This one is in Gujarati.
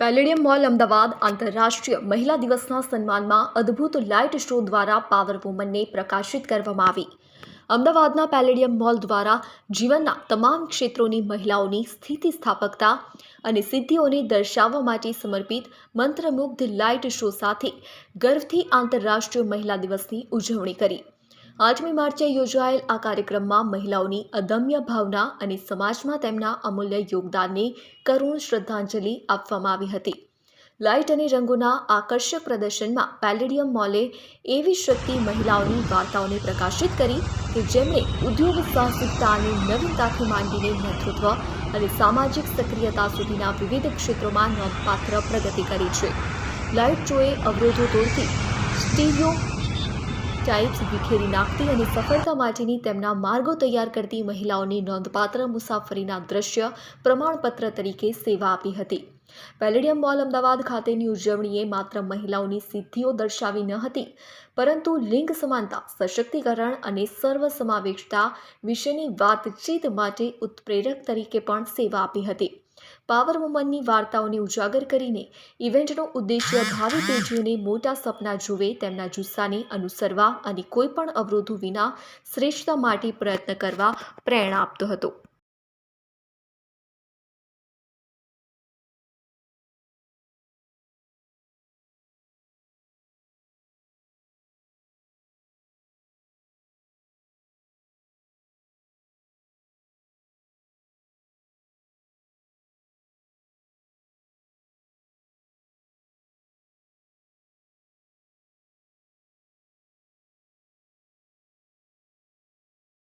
પેલેડિયમ મોલ અમદાવાદ આંતરરાષ્ટ્રીય મહિલા દિવસના સન્માનમાં અદ્ભુત લાઇટ શો દ્વારા પાવર વુમનને પ્રકાશિત કરવામાં આવી. અમદાવાદના પેલેડિયમ મોલ દ્વારા જીવનના તમામ ક્ષેત્રોની મહિલાઓની સ્થિતિસ્થાપકતા અને સિદ્ધિઓને દર્શાવવા માટે સમર્પિત મંત્રમુગ્ધ લાઇટ શો સાથે ગર્વથી આંતરરાષ્ટ્રીય મહિલા દિવસની ઉજવણી કરી. આઠમી માર્ચે યોજાયેલ આ કાર્યક્રમમાં મહિલાઓની અદમ્ય ભાવના અને સમાજમાં તેમના અમૂલ્ય યોગદાનને કરુણ શ્રદ્ધાંજલિ આપવામાં આવી હતી. લાઇટ અને રંગોના આકર્ષક પ્રદર્શનમાં પેલેડિયમ મોલે એવી શક્તિ મહિલાઓની વાર્તાઓને પ્રકાશિત કરી કે જેમણે ઉદ્યોગ સાહસિકતા અને નવીનતાથી માંડીને નેતૃત્વ અને સામાજિક સક્રિયતા સુધીના વિવિધ ક્ષેત્રોમાં નોંધપાત્ર પ્રગતિ કરી છે. લાઇટ શોએ અવરોધો તોડતી સ્ટીરિયો ટાઈપ્સ વિખેરી નાખતી અને સફળતા માટેની તેમના માર્ગો તૈયાર કરતી મહિલાઓની નોંધપાત્ર મુસાફરીના દ્રશ્ય પ્રમાણપત્ર તરીકે સેવા આપી હતી. પેલેડિયમ મોલ અમદાવાદ ખાતેની ઉજવણીએ માત્ર મહિલાઓની સિદ્ધિઓ દર્શાવી ન હતી, પરંતુ લિંગ સમાનતા, સશક્તિકરણ અને સર્વસમાવેશતા વિશેની વાતચીત માટે ઉત્પ્રેરક તરીકે પણ સેવા આપી હતી. પાવર વુમનની વાર્તાઓને ઉજાગર કરીને ઇવેન્ટનો ઉદ્દેશ્ય ભાવિ પેઢીઓને મોટા સપના જુએ તેમના જુસ્સાને અનુસરવા અને કોઈપણ અવરોધો વિના શ્રેષ્ઠતા માટે પ્રયત્ન કરવા પ્રેરણા આપતો હતો.